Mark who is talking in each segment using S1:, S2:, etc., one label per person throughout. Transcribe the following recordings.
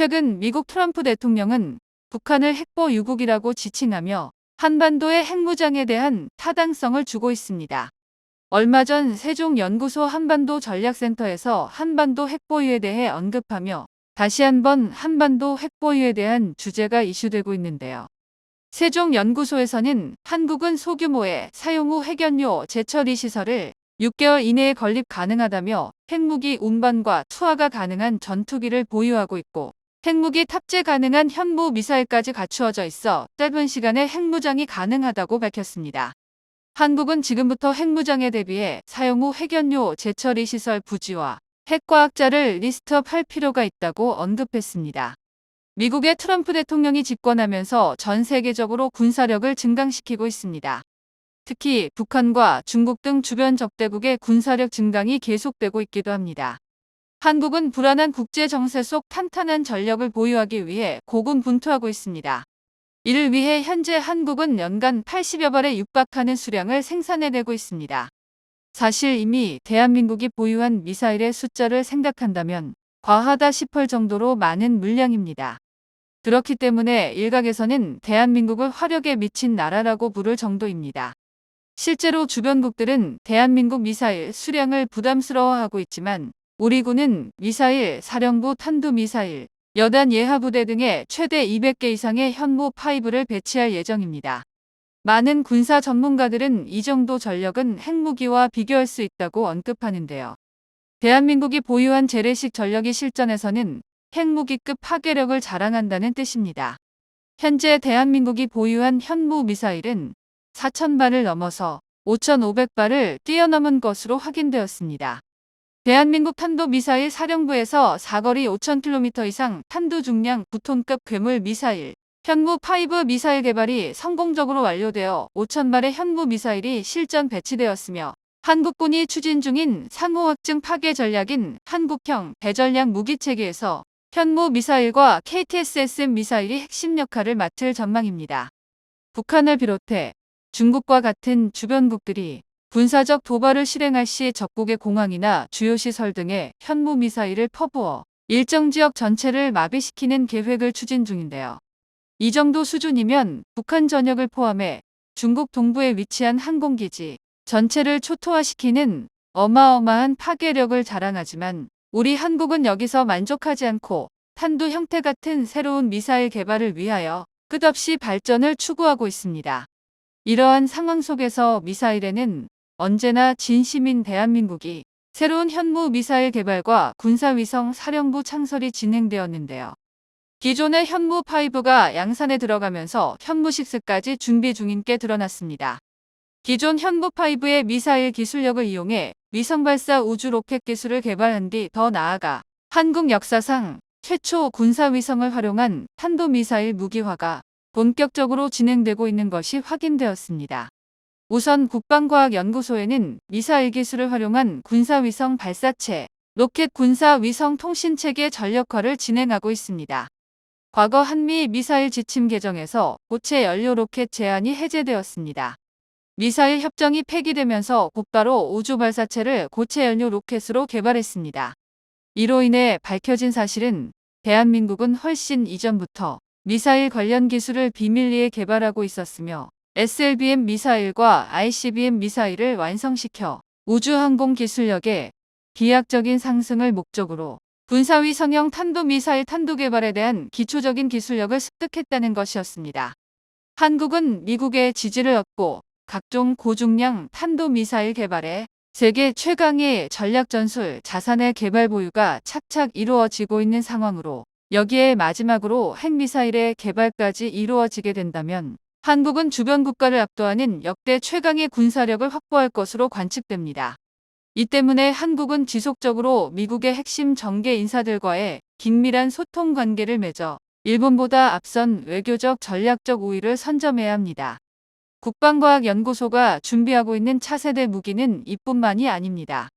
S1: 최근 미국 트럼프 대통령은 북한을 핵보 유국이라고 지칭하며 한반도의 핵무장에 대한 타당성을 주고 있습니다. 얼마 전 세종연구소 한반도 전략센터에서 한반도 핵보유에 대해 언급하며 다시 한번 한반도 핵보유에 대한 주제가 이슈되고 있는데요. 세종연구소에서는 한국은 소규모의 사용 후 핵연료 재처리 시설을 6개월 이내에 건립 가능하다며 핵무기 운반과 투하가 가능한 전투기를 보유하고 있고 핵무기 탑재 가능한 현무 미사일까지 갖추어져 있어 짧은 시간에 핵무장이 가능하다고 밝혔습니다. 한국은 지금부터 핵무장에 대비해 사용 후 핵연료 재처리 시설 부지와 핵과학자를 리스트업할 필요가 있다고 언급했습니다. 미국의 트럼프 대통령이 집권하면서 전 세계적으로 군사력을 증강시키고 있습니다. 특히 북한과 중국 등 주변 적대국의 군사력 증강이 계속되고 있기도 합니다. 한국은 불안한 국제 정세 속 탄탄한 전력을 보유하기 위해 고군분투하고 있습니다. 이를 위해 현재 한국은 연간 80여 발에 육박하는 수량을 생산해내고 있습니다. 사실 이미 대한민국이 보유한 미사일의 숫자를 생각한다면 과하다 싶을 정도로 많은 물량입니다. 그렇기 때문에 일각에서는 대한민국을 화력에 미친 나라라고 부를 정도입니다. 실제로 주변국들은 대한민국 미사일 수량을 부담스러워하고 있지만 우리 군은 미사일, 사령부 탄두미사일, 여단 예하부대 등의 최대 200개 이상의 현무 파이브를 배치할 예정입니다. 많은 군사 전문가들은 이 정도 전력은 핵무기와 비교할 수 있다고 언급하는데요. 대한민국이 보유한 재래식 전력이 실전에서는 핵무기급 파괴력을 자랑한다는 뜻입니다. 현재 대한민국이 보유한 현무 미사일은 4,000발을 넘어서 5,500발을 뛰어넘은 것으로 확인되었습니다. 대한민국 탄도미사일 사령부에서 사거리 5,000km 이상 탄두 중량 9톤급 괴물 미사일 현무 5 미사일 개발이 성공적으로 완료되어 5,000발의 현무 미사일이 실전 배치되었으며 한국군이 추진 중인 상호 확증 파괴 전략인 한국형 대전략 무기체계에서 현무 미사일과 KTSSM 미사일이 핵심 역할을 맡을 전망입니다. 북한을 비롯해 중국과 같은 주변국들이 군사적 도발을 실행할 시 적국의 공항이나 주요 시설 등에 현무 미사일을 퍼부어 일정 지역 전체를 마비시키는 계획을 추진 중인데요. 이 정도 수준이면 북한 전역을 포함해 중국 동부에 위치한 항공기지 전체를 초토화시키는 어마어마한 파괴력을 자랑하지만 우리 한국은 여기서 만족하지 않고 탄두 형태 같은 새로운 미사일 개발을 위하여 끝없이 발전을 추구하고 있습니다. 이러한 상황 속에서 미사일에는 언제나 진심인 대한민국이 새로운 현무 미사일 개발과 군사위성 사령부 창설이 진행되었는데요. 기존의 현무5가 양산에 들어가면서 현무6까지 준비 중인 게 드러났습니다. 기존 현무5의 미사일 기술력을 이용해 위성 발사 우주 로켓 기술을 개발한 뒤 더 나아가 한국 역사상 최초 군사위성을 활용한 탄도미사일 무기화가 본격적으로 진행되고 있는 것이 확인되었습니다. 우선 국방과학연구소에는 미사일 기술을 활용한 군사위성 발사체, 로켓 군사위성 통신체계 전력화를 진행하고 있습니다. 과거 한미 미사일 지침 개정에서 고체 연료 로켓 제한이 해제되었습니다. 미사일 협정이 폐기되면서 곧바로 우주 발사체를 고체 연료 로켓으로 개발했습니다. 이로 인해 밝혀진 사실은 대한민국은 훨씬 이전부터 미사일 관련 기술을 비밀리에 개발하고 있었으며 SLBM 미사일과 ICBM 미사일을 완성시켜 우주항공 기술력의 비약적인 상승을 목적으로 군사위 성형 탄도미사일 탄도 개발에 대한 기초적인 기술력을 습득했다는 것이었습니다. 한국은 미국의 지지를 얻고 각종 고중량 탄도미사일 개발에 세계 최강의 전략전술 자산의 개발 보유가 착착 이루어지고 있는 상황으로 여기에 마지막으로 핵미사일의 개발까지 이루어지게 된다면 한국은 주변 국가를 압도하는 역대 최강의 군사력을 확보할 것으로 관측됩니다. 이 때문에 한국은 지속적으로 미국의 핵심 정계 인사들과의 긴밀한 소통 관계를 맺어 일본보다 앞선 외교적 전략적 우위를 선점해야 합니다. 국방과학연구소가 준비하고 있는 차세대 무기는 이뿐만이 아닙니다.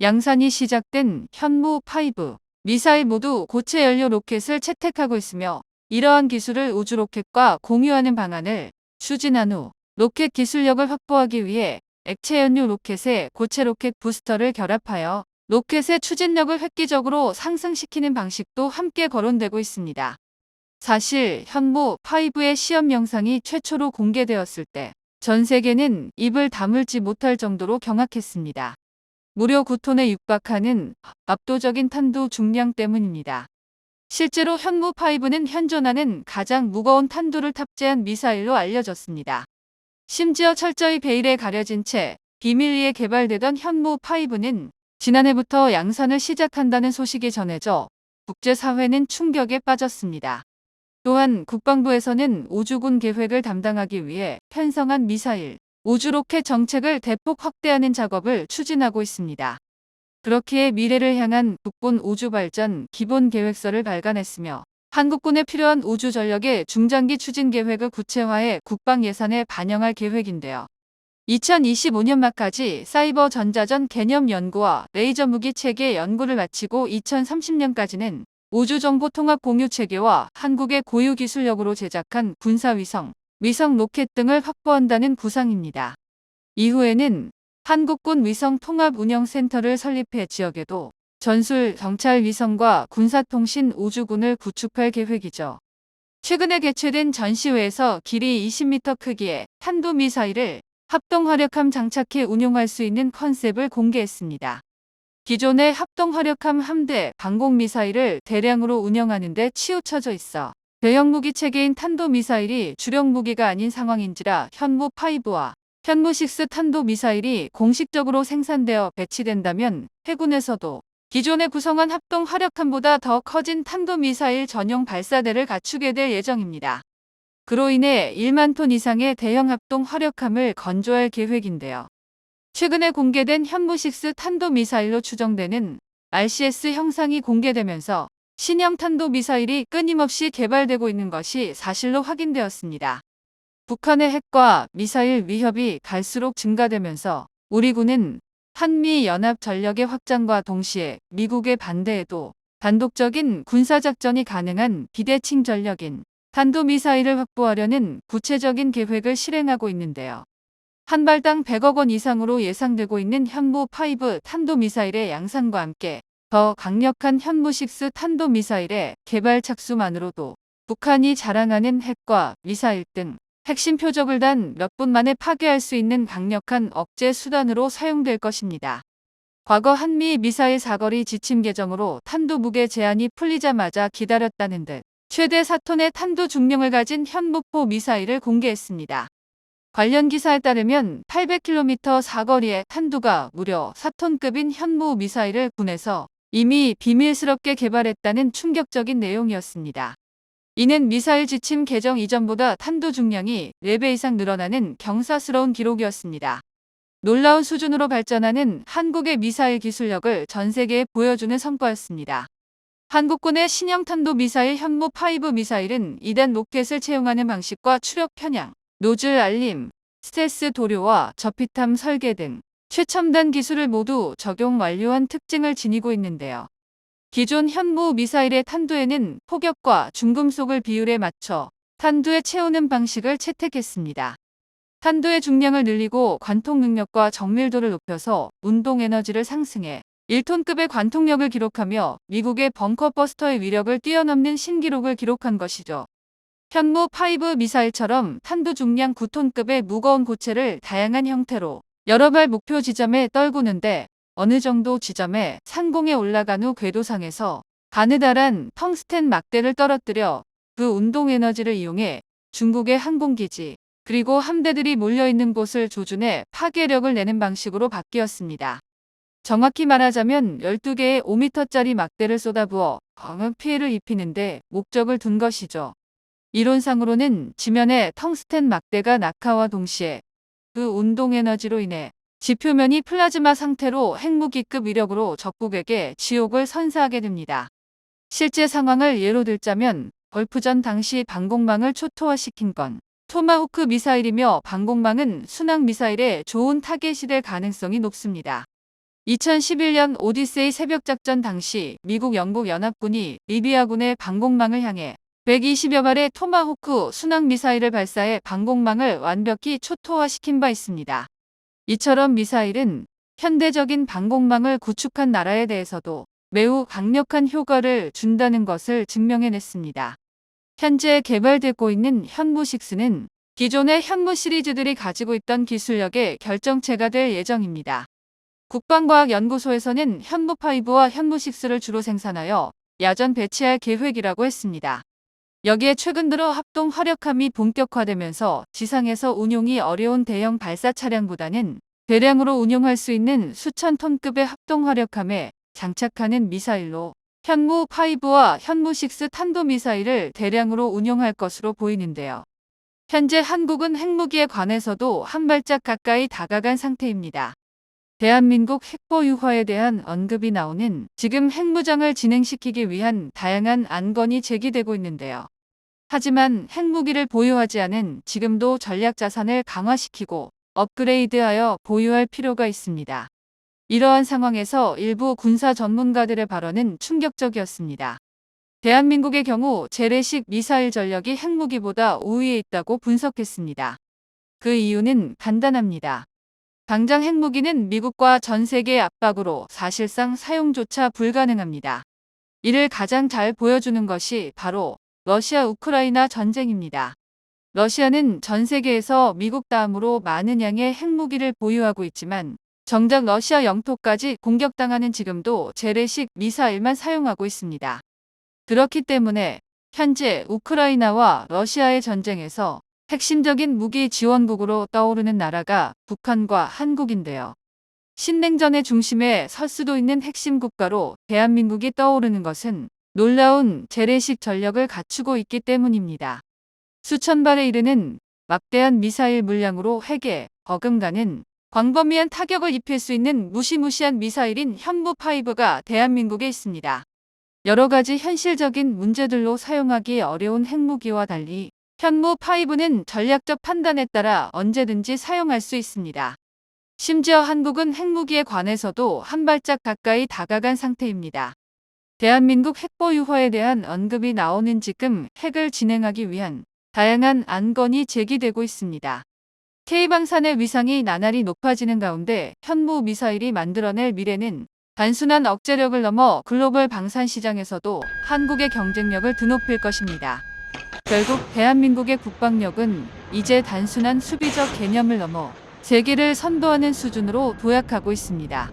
S1: 양산이 시작된 현무 5 미사일 모두 고체 연료 로켓을 채택하고 있으며 이러한 기술을 우주 로켓과 공유하는 방안을 추진한 후 로켓 기술력을 확보하기 위해 액체 연료 로켓에 고체 로켓 부스터를 결합하여 로켓의 추진력을 획기적으로 상승시키는 방식도 함께 거론되고 있습니다. 사실 현무 5의 시험 영상이 최초로 공개되었을 때 전 세계는 입을 다물지 못할 정도로 경악했습니다. 무려 9톤에 육박하는 압도적인 탄두 중량 때문입니다. 실제로 현무 5는 현존하는 가장 무거운 탄두를 탑재한 미사일로 알려졌습니다. 심지어 철저히 베일에 가려진 채 비밀리에 개발되던 현무 5는 지난해부터 양산을 시작한다는 소식이 전해져 국제사회는 충격에 빠졌습니다. 또한 국방부에서는 우주군 계획을 담당하기 위해 편성한 미사일, 우주로켓 정책을 대폭 확대하는 작업을 추진하고 있습니다. 그렇기에 미래를 향한 국군 우주발전 기본계획서를 발간했으며 한국군에 필요한 우주 전력의 중장기 추진 계획을 구체화해 국방 예산에 반영할 계획인데요. 2025년 말까지 사이버 전자전 개념 연구와 레이저 무기 체계 연구를 마치고 2030년까지는 우주정보 통합 공유 체계와 한국의 고유 기술력으로 제작한 군사위성, 위성 로켓 등을 확보한다는 구상입니다. 이후에는 한국군 위성 통합 운영센터를 설립해 지역에도 전술 경찰 위성과 군사통신 우주군을 구축할 계획이죠. 최근에 개최된 전시회에서 길이 20m 크기의 탄도미사일을 합동화력함 장착해 운용할 수 있는 컨셉을 공개했습니다. 기존의 합동화력함 함대 방공미사일을 대량으로 운영하는 데 치우쳐져 있어 대형 무기 체계인 탄도미사일이 주력 무기가 아닌 상황인지라 현무5와 현무6 탄도 미사일이 공식적으로 생산되어 배치된다면 해군에서도 기존에 구성한 합동 화력함보다 더 커진 탄도미사일 전용 발사대를 갖추게 될 예정입니다. 그로 인해 1만 톤 이상의 대형 합동 화력함을 건조할 계획인데요. 최근에 공개된 현무6 탄도미사일로 추정되는 RCS 형상이 공개되면서 신형 탄도미사일이 끊임없이 개발되고 있는 것이 사실로 확인되었습니다. 북한의 핵과 미사일 위협이 갈수록 증가되면서 우리 군은 한미 연합 전력의 확장과 동시에 미국의 반대에도 단독적인 군사작전이 가능한 비대칭 전력인 탄도미사일을 확보하려는 구체적인 계획을 실행하고 있는데요. 한 발당 100억 원 이상으로 예상되고 있는 현무5 탄도미사일의 양산과 함께 더 강력한 현무6 탄도미사일의 개발 착수만으로도 북한이 자랑하는 핵과 미사일 등 핵심 표적을 단 몇 분 만에 파괴할 수 있는 강력한 억제 수단으로 사용될 것입니다. 과거 한미 미사일 사거리 지침 개정으로 탄도 무게 제한이 풀리자마자 기다렸다는 듯 최대 4톤의 탄도 중량을 가진 현무포 미사일을 공개했습니다. 관련 기사에 따르면 800km 사거리의 탄두가 무려 4톤급인 현무 미사일을 군에서 이미 비밀스럽게 개발했다는 충격적인 내용이었습니다. 이는 미사일 지침 개정 이전보다 탄도 중량이 4배 이상 늘어나는 경사스러운 기록이었습니다. 놀라운 수준으로 발전하는 한국의 미사일 기술력을 전 세계에 보여주는 성과였습니다. 한국군의 신형 탄도 미사일 현무 5 미사일은 2단 로켓을 채용하는 방식과 추력 편향, 노즐 알림, 스텔스 도료와 저피탐 설계 등 최첨단 기술을 모두 적용 완료한 특징을 지니고 있는데요. 기존 현무 미사일의 탄두에는 폭격과 중금속을 비율에 맞춰 탄두에 채우는 방식을 채택했습니다. 탄두의 중량을 늘리고 관통 능력과 정밀도를 높여서 운동 에너지를 상승해 1톤급의 관통력을 기록하며 미국의 벙커버스터의 위력을 뛰어넘는 신기록을 기록한 것이죠. 현무 5 미사일처럼 탄두 중량 9톤급의 무거운 고체를 다양한 형태로 여러 발 목표 지점에 떨구는데 어느 정도 지점에 상공에 올라간 후 궤도상에서 가느다란 텅스텐 막대를 떨어뜨려 그 운동 에너지를 이용해 중국의 항공기지 그리고 함대들이 몰려있는 곳을 조준해 파괴력을 내는 방식으로 바뀌었습니다. 정확히 말하자면 12개의 5m짜리 막대를 쏟아부어 광역 피해를 입히는데 목적을 둔 것이죠. 이론상으로는 지면에 텅스텐 막대가 낙하와 동시에 그 운동 에너지로 인해 지표면이 플라즈마 상태로 핵무기급 위력으로 적국에게 지옥을 선사하게 됩니다. 실제 상황을 예로 들자면 걸프전 당시 방공망을 초토화시킨 건 토마호크 미사일이며 방공망은 순항 미사일의 좋은 타겟이 될 가능성이 높습니다. 2011년 오디세이 새벽작전 당시 미국 영국 연합군이 리비아군의 방공망을 향해 120여 발의 토마호크 순항 미사일을 발사해 방공망을 완벽히 초토화시킨 바 있습니다. 이처럼 미사일은 현대적인 방공망을 구축한 나라에 대해서도 매우 강력한 효과를 준다는 것을 증명해냈습니다. 현재 개발되고 있는 현무6는 기존의 현무 시리즈들이 가지고 있던 기술력의 결정체가 될 예정입니다. 국방과학연구소에서는 현무5와 현무6를 주로 생산하여 야전 배치할 계획이라고 했습니다. 여기에 최근 들어 합동 화력함이 본격화되면서 지상에서 운용이 어려운 대형 발사 차량보다는 대량으로 운용할 수 있는 수천 톤급의 합동 화력함에 장착하는 미사일로 현무 5와 현무 6 탄도미사일을 대량으로 운용할 것으로 보이는데요. 현재 한국은 핵무기에 관해서도 한 발짝 가까이 다가간 상태입니다. 대한민국 핵보 유화에 대한 언급이 나오는 지금 핵무장을 진행시키기 위한 다양한 안건이 제기되고 있는데요. 하지만 핵무기를 보유하지 않은 지금도 전략 자산을 강화시키고 업그레이드하여 보유할 필요가 있습니다. 이러한 상황에서 일부 군사 전문가들의 발언은 충격적이었습니다. 대한민국의 경우 재래식 미사일 전력이 핵무기보다 우위에 있다고 분석했습니다. 그 이유는 간단합니다. 당장 핵무기는 미국과 전 세계의 압박으로 사실상 사용조차 불가능합니다. 이를 가장 잘 보여주는 것이 바로 러시아 우크라이나 전쟁입니다. 러시아는 전 세계에서 미국 다음으로 많은 양의 핵무기를 보유하고 있지만 정작 러시아 영토까지 공격당하는 지금도 재래식 미사일만 사용하고 있습니다. 그렇기 때문에 현재 우크라이나와 러시아의 전쟁에서 핵심적인 무기 지원국으로 떠오르는 나라가 북한과 한국인데요. 신냉전의 중심에 설 수도 있는 핵심 국가로 대한민국이 떠오르는 것은 놀라운 재래식 전력을 갖추고 있기 때문입니다. 수천 발에 이르는 막대한 미사일 물량으로 핵에 어금가는 광범위한 타격을 입힐 수 있는 무시무시한 미사일인 현무5가 대한민국에 있습니다. 여러 가지 현실적인 문제들로 사용하기 어려운 핵무기와 달리 현무 5는 전략적 판단에 따라 언제든지 사용할 수 있습니다. 심지어 한국은 핵무기에 관해서도 한 발짝 가까이 다가간 상태입니다. 대한민국 핵보 유화에 대한 언급이 나오는 지금 핵을 진행하기 위한 다양한 안건이 제기되고 있습니다. K방산의 위상이 나날이 높아지는 가운데 현무 미사일이 만들어낼 미래는 단순한 억제력을 넘어 글로벌 방산 시장에서도 한국의 경쟁력을 드높일 것입니다. 결국 대한민국의 국방력은 이제 단순한 수비적 개념을 넘어 세계를 선도하는 수준으로 도약하고 있습니다.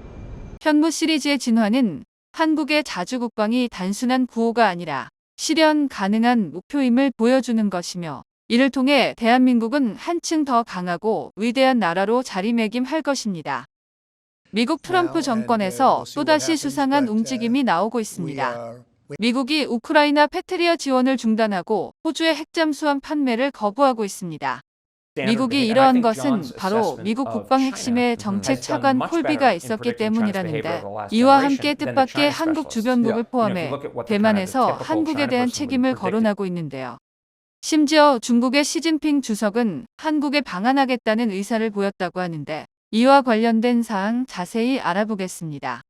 S1: 현무 시리즈의 진화는 한국의 자주국방이 단순한 구호가 아니라 실현 가능한 목표임을 보여주는 것이며 이를 통해 대한민국은 한층 더 강하고 위대한 나라로 자리매김할 것입니다. 미국 트럼프 정권에서 또다시 수상한 움직임이 나오고 있습니다. 미국이 우크라이나 패트리어 지원을 중단하고 호주의 핵잠수함 판매를 거부하고 있습니다. 미국이 이러한 것은 바로 미국 국방 핵심의 정책 차관 콜비가 있었기 때문이라는데 이와 함께 뜻밖의 한국 주변국을 포함해 대만에서 한국에 대한 책임을 거론하고 있는데요. 심지어 중국의 시진핑 주석은 한국에 방한하겠다는 의사를 보였다고 하는데 이와 관련된 사항 자세히 알아보겠습니다.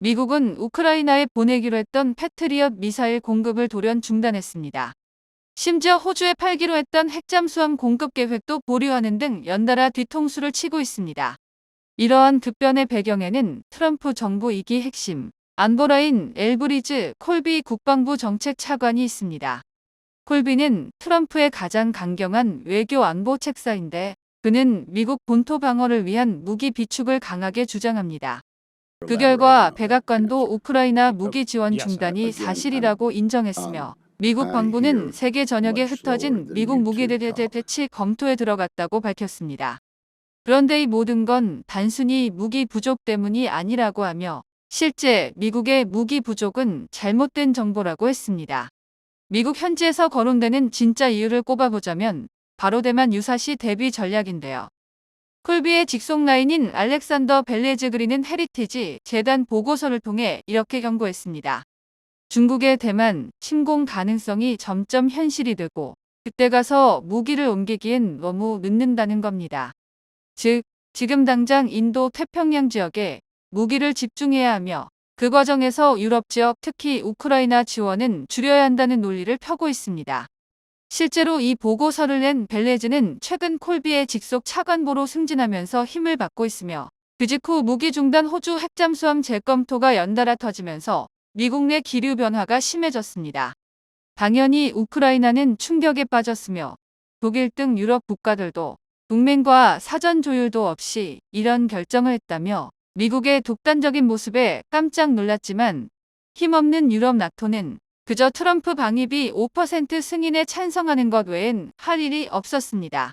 S1: 미국은 우크라이나에 보내기로 했던 패트리엇 미사일 공급을 돌연 중단했습니다. 심지어 호주에 팔기로 했던 핵잠수함 공급 계획도 보류하는 등 연달아 뒤통수를 치고 있습니다. 이러한 급변의 배경에는 트럼프 정부 2기 핵심 안보라인 엘브리즈 콜비 국방부 정책 차관이 있습니다. 콜비는 트럼프의 가장 강경한 외교 안보 책사인데 그는 미국 본토 방어를 위한 무기 비축을 강하게 주장합니다. 그 결과 백악관도 우크라이나 무기 지원 중단이 사실이라고 인정했으며 미국 광부는 세계 전역에 흩어진 미국 무기들의 대치 검토에 들어갔다고 밝혔습니다. 그런데 이 모든 건 단순히 무기 부족 때문이 아니라고 하며 실제 미국의 무기 부족은 잘못된 정보라고 했습니다. 미국 현지에서 거론되는 진짜 이유를 꼽아보자면 바로 대만 유사시 대비 전략인데요. 콜비의 직속 라인인 알렉산더 벨레즈 그리는 헤리티지 재단 보고서를 통해 이렇게 경고했습니다. 중국의 대만 침공 가능성이 점점 현실이 되고 그때 가서 무기를 옮기기엔 너무 늦는다는 겁니다. 즉, 지금 당장 인도 태평양 지역에 무기를 집중해야 하며 그 과정에서 유럽 지역 특히 우크라이나 지원은 줄여야 한다는 논리를 펴고 있습니다. 실제로 이 보고서를 낸 벨레즈는 최근 콜비의 직속 차관보로 승진하면서 힘을 받고 있으며 그 직후 무기 중단 호주 핵잠수함 재검토가 연달아 터지면서 미국 내 기류 변화가 심해졌습니다. 당연히 우크라이나는 충격에 빠졌으며 독일 등 유럽 국가들도 동맹과 사전 조율도 없이 이런 결정을 했다며 미국의 독단적인 모습에 깜짝 놀랐지만 힘없는 유럽 나토는 그저 트럼프 방위비 5% 승인에 찬성하는 것 외엔 할 일이 없었습니다.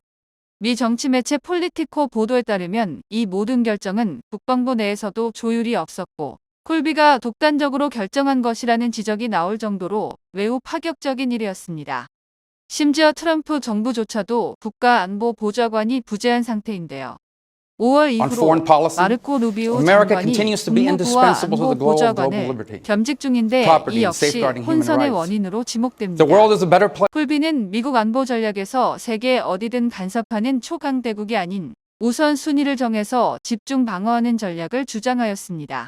S1: 미 정치 매체 폴리티코 보도에 따르면 이 모든 결정은 국방부 내에서도 조율이 없었고 콜비가 독단적으로 결정한 것이라는 지적이 나올 정도로 매우 파격적인 일이었습니다. 심지어 트럼프 정부조차도 국가안보보좌관이 부재한 상태인데요. 5월
S2: On foreign
S1: 이후로 마르코 루비오 장관이 국무부와 안보 보좌관을
S2: liberty,
S1: 겸직 중인데 이 역시 혼선의. 원인으로 지목됩니다. 콜비는 미국 안보 전략에서 세계 어디든 간섭하는 초강대국이 아닌 우선 순위를 정해서 집중 방어하는 전략을 주장하였습니다.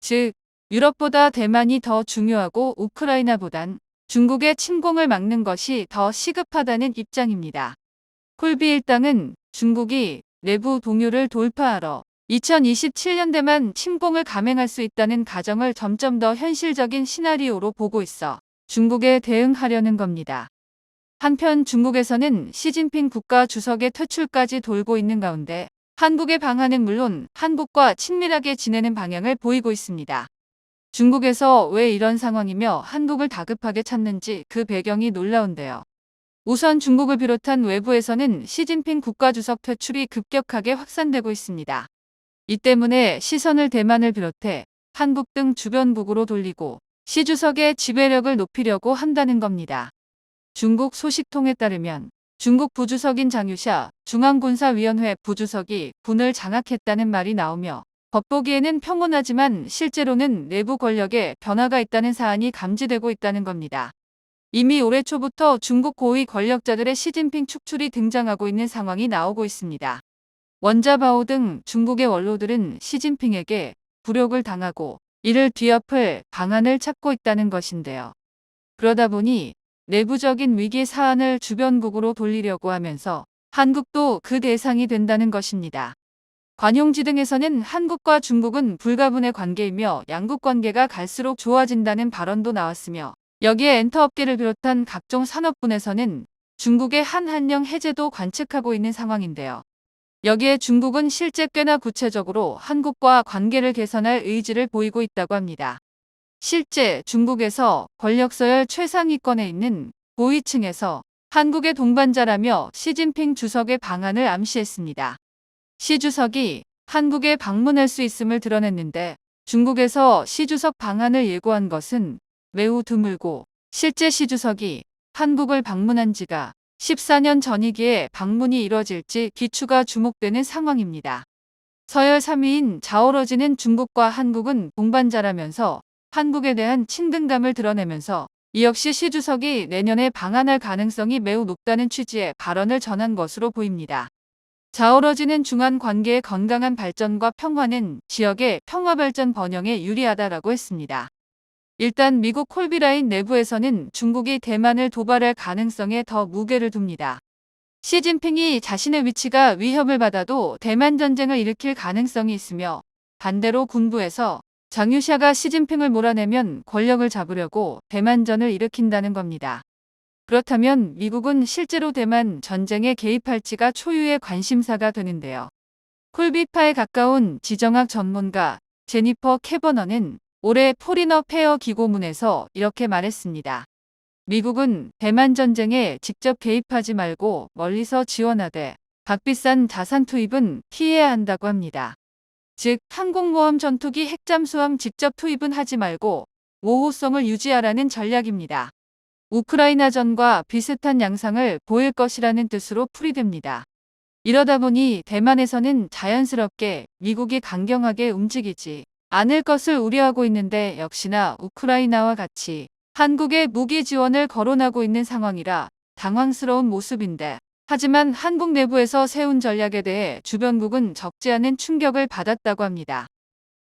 S1: 즉, 유럽보다 대만이 더 중요하고 우크라이나보단 중국의 침공을 막는 것이 더 시급하다는 입장입니다. 콜비 일당은 중국이 내부 동요를 돌파하러 2027년대만 침공을 감행할 수 있다는 가정을 점점 더 현실적인 시나리오로 보고 있어 중국에 대응하려는 겁니다. 한편 중국에서는 시진핑 국가 주석의 퇴출까지 돌고 있는 가운데 한국의 방안은 물론 한국과 친밀하게 지내는 방향을 보이고 있습니다. 중국에서 왜 이런 상황이며 한국을 다급하게 찾는지 그 배경이 놀라운데요. 우선 중국을 비롯한 외부에서는 시진핑 국가주석 퇴출이 급격하게 확산되고 있습니다. 이 때문에 시선을 대만을 비롯해 한국 등 주변국으로 돌리고 시 주석의 지배력을 높이려고 한다는 겁니다. 중국 소식통에 따르면 중국 부주석인 장유샤 중앙군사위원회 부주석이 군을 장악했다는 말이 나오며 겉보기에는 평온하지만 실제로는 내부 권력에 변화가 있다는 사안이 감지되고 있다는 겁니다. 이미 올해 초부터 중국 고위 권력자들의 시진핑 축출이 등장하고 있는 상황이 나오고 있습니다. 원자바오 등 중국의 원로들은 시진핑에게 굴욕을 당하고 이를 뒤엎을 방안을 찾고 있다는 것인데요. 그러다 보니 내부적인 위기 사안을 주변국으로 돌리려고 하면서 한국도 그 대상이 된다는 것입니다. 관용지 등에서는 한국과 중국은 불가분의 관계이며 양국 관계가 갈수록 좋아진다는 발언도 나왔으며 여기에 엔터업계를 비롯한 각종 산업분에서는 중국의 한한령 해제도 관측하고 있는 상황인데요. 여기에 중국은 실제 꽤나 구체적으로 한국과 관계를 개선할 의지를 보이고 있다고 합니다. 실제 중국에서 권력 서열 최상위권에 있는 고위층에서 한국의 동반자라며 시진핑 주석의 방안을 암시했습니다. 시 주석이 한국에 방문할 수 있음을 드러냈는데 중국에서 시 주석 방안을 예고한 것은 매우 드물고 실제 시 주석이 한국을 방문한 지가 14년 전이기에 방문이 이뤄질지 기추가 주목되는 상황입니다. 서열 3위인 자오러지는 중국과 한국은 동반자라면서 한국에 대한 친근감을 드러내면서 이 역시 시 주석이 내년에 방한할 가능성이 매우 높다는 취지의 발언을 전한 것으로 보입니다. 자오러지는 중한 관계의 건강한 발전과 평화는 지역의 평화 발전 번영에 유리하다라고 했습니다. 일단 미국 콜비라인 내부에서는 중국이 대만을 도발할 가능성에 더 무게를 둡니다. 시진핑이 자신의 위치가 위협을 받아도 대만 전쟁을 일으킬 가능성이 있으며 반대로 군부에서 장유샤가 시진핑을 몰아내면 권력을 잡으려고 대만전을 일으킨다는 겁니다. 그렇다면 미국은 실제로 대만 전쟁에 개입할지가 초유의 관심사가 되는데요. 콜비파에 가까운 지정학 전문가 제니퍼 캐버너는 올해 포리너 페어 기고문에서 이렇게 말했습니다. 미국은 대만 전쟁에 직접 개입하지 말고 멀리서 지원하되 값비싼 자산 투입은 피해야 한다고 합니다. 즉 항공모함 전투기 핵잠수함 직접 투입은 하지 말고 모호성을 유지하라는 전략입니다. 우크라이나 전과 비슷한 양상을 보일 것이라는 뜻으로 풀이됩니다. 이러다 보니 대만에서는 자연스럽게 미국이 강경하게 움직이지 않을 것을 우려하고 있는데 역시나 우크라이나와 같이 한국의 무기 지원을 거론하고 있는 상황이라 당황스러운 모습인데 하지만 한국 내부에서 세운 전략에 대해 주변국은 적지 않은 충격을 받았다고 합니다.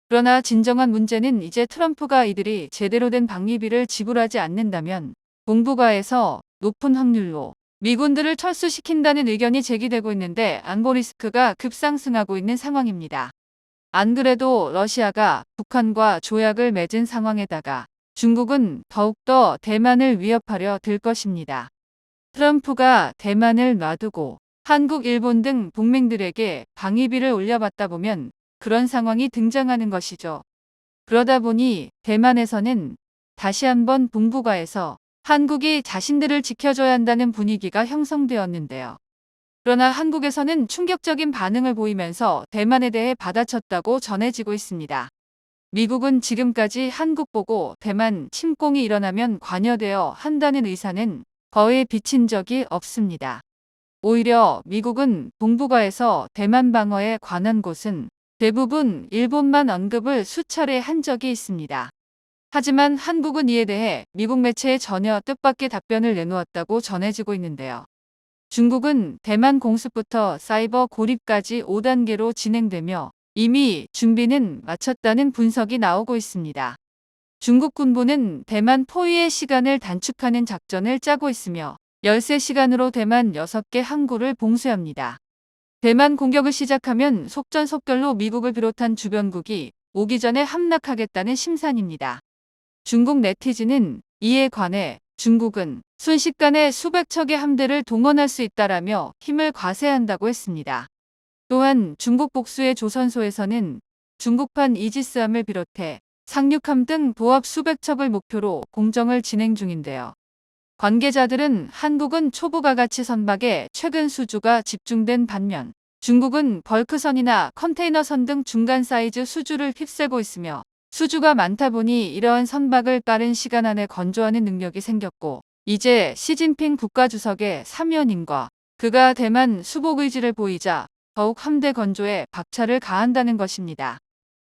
S1: 그러나 진정한 문제는 이제 트럼프가 이들이 제대로 된 방위비를 지불하지 않는다면 동북아에서 높은 확률로 미군들을 철수시킨다는 의견이 제기되고 있는데 안보 리스크가 급상승하고 있는 상황입니다. 안 그래도 러시아가 북한과 조약을 맺은 상황에다가 중국은 더욱더 대만을 위협하려 들 것입니다. 트럼프가 대만을 놔두고 한국, 일본 등 동맹들에게 방위비를 올려받다 보면 그런 상황이 등장하는 것이죠. 그러다 보니 대만에서는 다시 한번 동북아에서 한국이 자신들을 지켜줘야 한다는 분위기가 형성되었는데요. 그러나 한국에서는 충격적인 반응을 보이면서 대만에 대해 받아쳤다고 전해지고 있습니다. 미국은 지금까지 한국 보고 대만 침공이 일어나면 관여되어 한다는 의사는 거의 비친 적이 없습니다. 오히려 미국은 동북아에서 대만 방어에 관한 곳은 대부분 일본만 언급을 수차례 한 적이 있습니다. 하지만 한국은 이에 대해 미국 매체에 전혀 뜻밖의 답변을 내놓았다고 전해지고 있는데요. 중국은 대만 공습부터 사이버 고립까지 5단계로 진행되며 이미 준비는 마쳤다는 분석이 나오고 있습니다. 중국 군부는 대만 포위의 시간을 단축하는 작전을 짜고 있으며 13시간으로 대만 6개 항구를 봉쇄합니다. 대만 공격을 시작하면 속전속결로 미국을 비롯한 주변국이 오기 전에 함락하겠다는 심산입니다. 중국 네티즌은 이에 관해 중국은 순식간에 수백 척의 함대를 동원할 수 있다라며 힘을 과세한다고 했습니다. 또한 중국 복수의 조선소에서는 중국판 이지스함을 비롯해 상륙함 등 도합 수백 척을 목표로 공정을 진행 중인데요. 관계자들은 한국은 초보가 가치 선박에 최근 수주가 집중된 반면 중국은 벌크선이나 컨테이너선 등 중간 사이즈 수주를 휩쓸고 있으며 수주가 많다 보니 이러한 선박을 빠른 시간 안에 건조하는 능력이 생겼고 이제 시진핑 국가주석의 사면임과 그가 대만 수복 의지를 보이자 더욱 함대 건조에 박차를 가한다는 것입니다.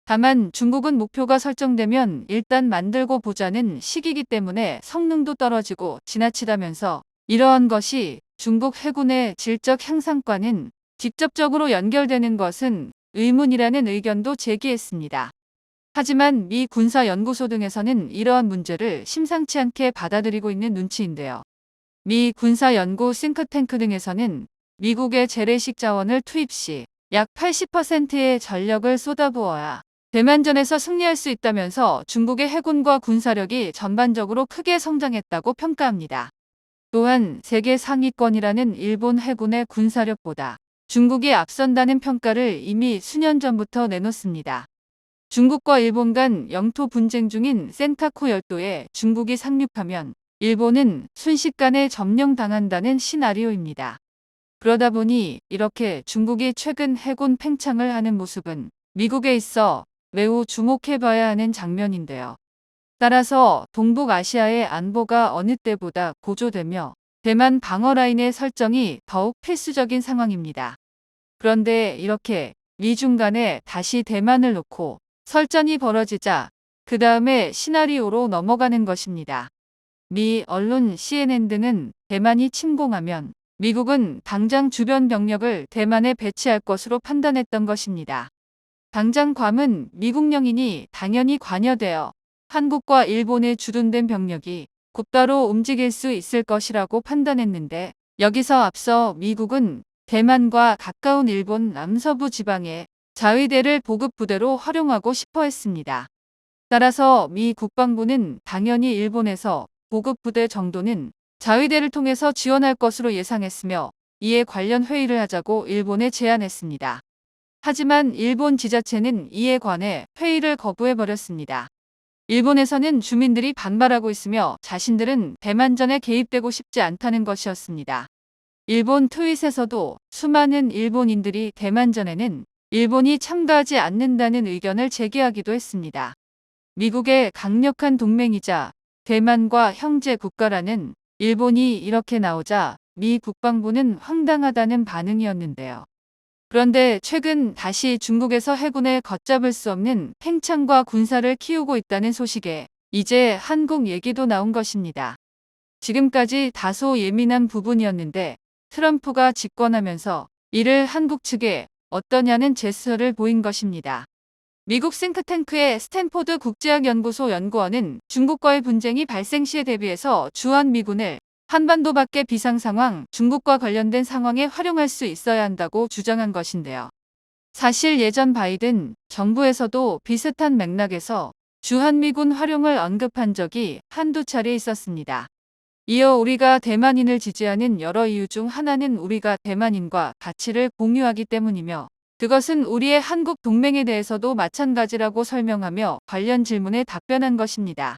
S1: 다만 중국은 목표가 설정되면 일단 만들고 보자는 시기이기 때문에 성능도 떨어지고 지나치다면서 이러한 것이 중국 해군의 질적 향상과는 직접적으로 연결되는 것은 의문이라는 의견도 제기했습니다. 하지만 미 군사연구소 등에서는 이러한 문제를 심상치 않게 받아들이고 있는 눈치인데요. 미 군사연구 싱크탱크 등에서는 미국의 재래식 자원을 투입 시 약 80%의 전력을 쏟아부어야 대만전에서 승리할 수 있다면서 중국의 해군과 군사력이 전반적으로 크게 성장했다고 평가합니다. 또한 세계 상위권이라는 일본 해군의 군사력보다 중국이 앞선다는 평가를 이미 수년 전부터 내놓습니다. 중국과 일본 간 영토 분쟁 중인 센카쿠 열도에 중국이 상륙하면 일본은 순식간에 점령당한다는 시나리오입니다. 그러다 보니 이렇게 중국이 최근 해군 팽창을 하는 모습은 미국에 있어 매우 주목해봐야 하는 장면인데요. 따라서 동북아시아의 안보가 어느 때보다 고조되며 대만 방어 라인의 설정이 더욱 필수적인 상황입니다. 그런데 이렇게 미중 간에 다시 대만을 놓고 설전이 벌어지자 그 다음에 시나리오로 넘어가는 것입니다. 미 언론 CNN 등은 대만이 침공하면 미국은 당장 주변 병력을 대만에 배치할 것으로 판단했던 것입니다. 당장 괌은 미국령이니 당연히 관여되어 한국과 일본에 주둔된 병력이 곧바로 움직일 수 있을 것이라고 판단했는데 여기서 앞서 미국은 대만과 가까운 일본 남서부 지방에 자위대를 보급부대로 활용하고 싶어 했습니다. 따라서 미 국방부는 당연히 일본에서 보급부대 정도는 자위대를 통해서 지원할 것으로 예상했으며 이에 관련 회의를 하자고 일본에 제안했습니다. 하지만 일본 지자체는 이에 관해 회의를 거부해버렸습니다. 일본에서는 주민들이 반발하고 있으며 자신들은 대만전에 개입되고 싶지 않다는 것이었습니다. 일본 트윗에서도 수많은 일본인들이 대만전에는 일본이 참가하지 않는다는 의견을 제기하기도 했습니다. 미국의 강력한 동맹이자 대만과 형제 국가라는 일본이 이렇게 나오자 미 국방부는 황당하다는 반응이었는데요. 그런데 최근 다시 중국에서 해군에 걷잡을 수 없는 팽창과 군사를 키우고 있다는 소식에 이제 한국 얘기도 나온 것입니다. 지금까지 다소 예민한 부분이었는데 트럼프가 집권하면서 이를 한국 측에 어떠냐는 제스처를 보인 것입니다. 미국 싱크탱크의 스탠포드 국제학연구소 연구원은 중국과의 분쟁이 발생 시에 대비해서 주한 미군을 한반도 밖의 비상 상황, 중국과 관련된 상황에 활용할 수 있어야 한다고 주장한 것인데요. 사실 예전 바이든 정부에서도 비슷한 맥락에서 주한미군 활용을 언급한 적이 한두 차례 있었습니다. 이어 우리가 대만인을 지지하는 여러 이유 중 하나는 우리가 대만인과 가치를 공유하기 때문이며 그것은 우리의 한국 동맹에 대해서도 마찬가지라고 설명하며 관련 질문에 답변한 것입니다.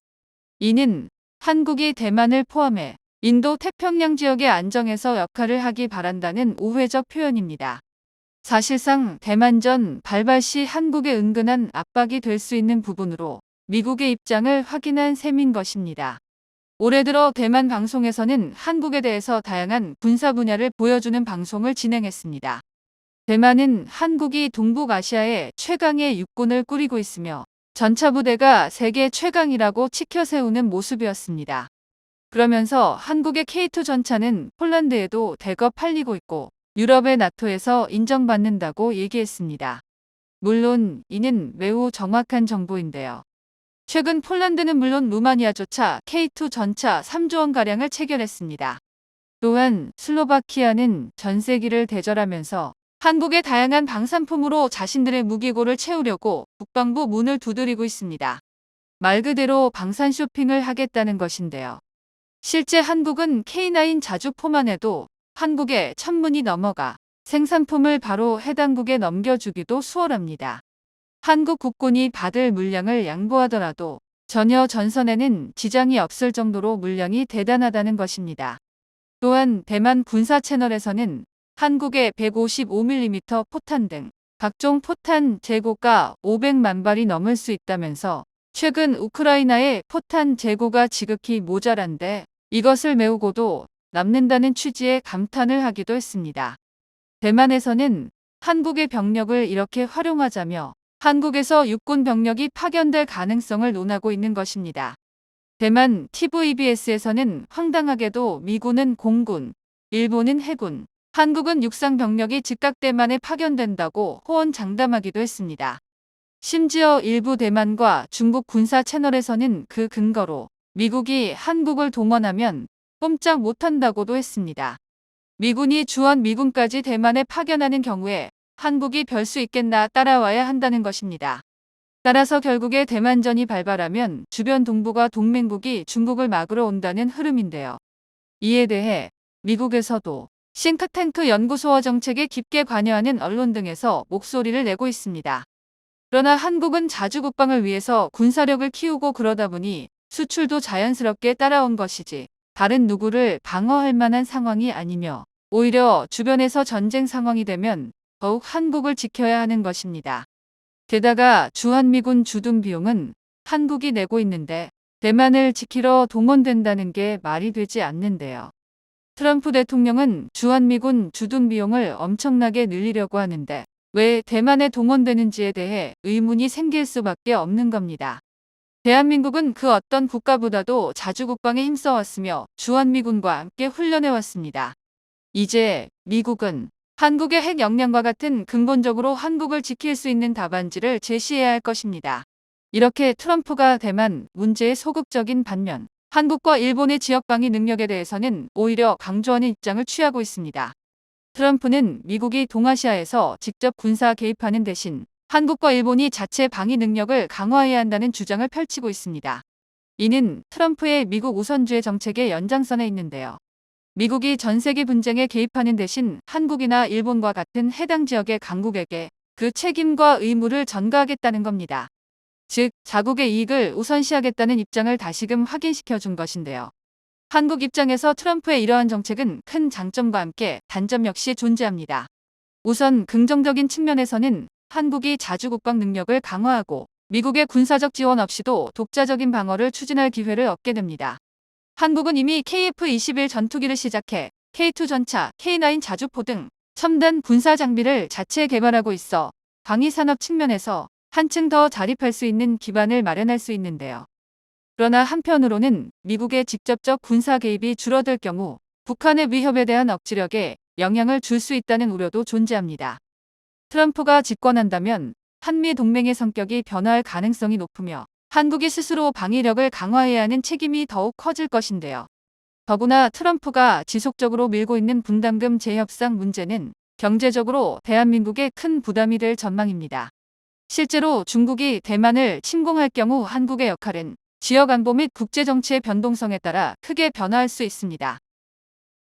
S1: 이는 한국이 대만을 포함해 인도 태평양 지역의 안정에서 역할을 하기 바란다는 우회적 표현입니다. 사실상 대만전 발발 시 한국에 은근한 압박이 될 수 있는 부분으로 미국의 입장을 확인한 셈인 것입니다. 올해 들어 대만 방송에서는 한국에 대해서 다양한 군사 분야를 보여주는 방송을 진행했습니다. 대만은 한국이 동북아시아의 최강의 육군을 꾸리고 있으며 전차 부대가 세계 최강이라고 치켜 세우는 모습이었습니다. 그러면서 한국의 K2 전차는 폴란드에도 대거 팔리고 있고 유럽의 나토에서 인정받는다고 얘기했습니다. 물론 이는 매우 정확한 정보인데요. 최근 폴란드는 물론 루마니아조차 K2 전차 3조 원가량을 체결했습니다. 또한 슬로바키아는 전세기를 대절하면서 한국의 다양한 방산품으로 자신들의 무기고를 채우려고 국방부 문을 두드리고 있습니다. 말 그대로 방산 쇼핑을 하겠다는 것인데요. 실제 한국은 K9 자주포만 해도 한국에 천문이 넘어가 생산품을 바로 해당국에 넘겨주기도 수월합니다. 한국 국군이 받을 물량을 양보하더라도 전혀 전선에는 지장이 없을 정도로 물량이 대단하다는 것입니다. 또한 대만 군사 채널에서는 한국의 155mm 포탄 등 각종 포탄 재고가 500만 발이 넘을 수 있다면서 최근 우크라이나의 포탄 재고가 지극히 모자란데 이것을 메우고도 남는다는 취지의 감탄을 하기도 했습니다. 대만에서는 한국의 병력을 이렇게 활용하자며 한국에서 육군 병력이 파견될 가능성을 논하고 있는 것입니다. 대만 TVBS에서는 황당하게도 미군은 공군, 일본은 해군, 한국은 육상 병력이 즉각 대만에 파견된다고 호언장담하기도 했습니다. 심지어 일부 대만과 중국 군사 채널에서는 그 근거로 미국이 한국을 동원하면 꼼짝 못한다고도 했습니다. 미군이 주한 미군까지 대만에 파견하는 경우에 한국이 별 수 있겠나 따라와야 한다는 것입니다. 따라서 결국에 대만전이 발발하면 주변 동북아 동맹국이 중국을 막으러 온다는 흐름인데요. 이에 대해 미국에서도 싱크탱크 연구소와 정책에 깊게 관여하는 언론 등에서 목소리를 내고 있습니다. 그러나 한국은 자주 국방을 위해서 군사력을 키우고 그러다 보니 수출도 자연스럽게 따라온 것이지 다른 누구를 방어할 만한 상황이 아니며 오히려 주변에서 전쟁 상황이 되면 더욱 한국을 지켜야 하는 것입니다. 게다가 주한미군 주둔 비용은 한국이 내고 있는데 대만을 지키러 동원된다는 게 말이 되지 않는데요. 트럼프 대통령은 주한미군 주둔 비용을 엄청나게 늘리려고 하는데 왜 대만에 동원되는지에 대해 의문이 생길 수밖에 없는 겁니다. 대한민국은 그 어떤 국가보다도 자주 국방에 힘써왔으며 주한미군과 함께 훈련해왔습니다. 이제 미국은 한국의 핵 역량과 같은 근본적으로 한국을 지킬 수 있는 답안지를 제시해야 할 것입니다. 이렇게 트럼프가 대만 문제에 소극적인 반면 한국과 일본의 지역방위 능력에 대해서는 오히려 강조하는 입장을 취하고 있습니다. 트럼프는 미국이 동아시아에서 직접 군사 개입하는 대신 한국과 일본이 자체 방위 능력을 강화해야 한다는 주장을 펼치고 있습니다. 이는 트럼프의 미국 우선주의 정책의 연장선에 있는데요. 미국이 전 세계 분쟁에 개입하는 대신 한국이나 일본과 같은 해당 지역의 강국에게 그 책임과 의무를 전가하겠다는 겁니다. 즉, 자국의 이익을 우선시하겠다는 입장을 다시금 확인시켜 준 것인데요. 한국 입장에서 트럼프의 이러한 정책은 큰 장점과 함께 단점 역시 존재합니다. 우선 긍정적인 측면에서는 한국이 자주 국방 능력을 강화하고 미국의 군사적 지원 없이도 독자적인 방어를 추진할 기회를 얻게 됩니다. 한국은 이미 KF-21 전투기를 시작해 K2 전차, K9 자주포 등 첨단 군사 장비를 자체 개발하고 있어 방위 산업 측면에서 한층 더 자립할 수 있는 기반을 마련할 수 있는데요. 그러나 한편으로는 미국의 직접적 군사 개입이 줄어들 경우 북한의 위협에 대한 억지력에 영향을 줄 수 있다는 우려도 존재합니다. 트럼프가 집권한다면 한미 동맹의 성격이 변화할 가능성이 높으며 한국이 스스로 방위력을 강화해야 하는 책임이 더욱 커질 것인데요. 더구나 트럼프가 지속적으로 밀고 있는 분담금 재협상 문제는 경제적으로 대한민국에 큰 부담이 될 전망입니다. 실제로 중국이 대만을 침공할 경우 한국의 역할은 지역 안보 및 국제 정치의 변동성에 따라 크게 변화할 수 있습니다.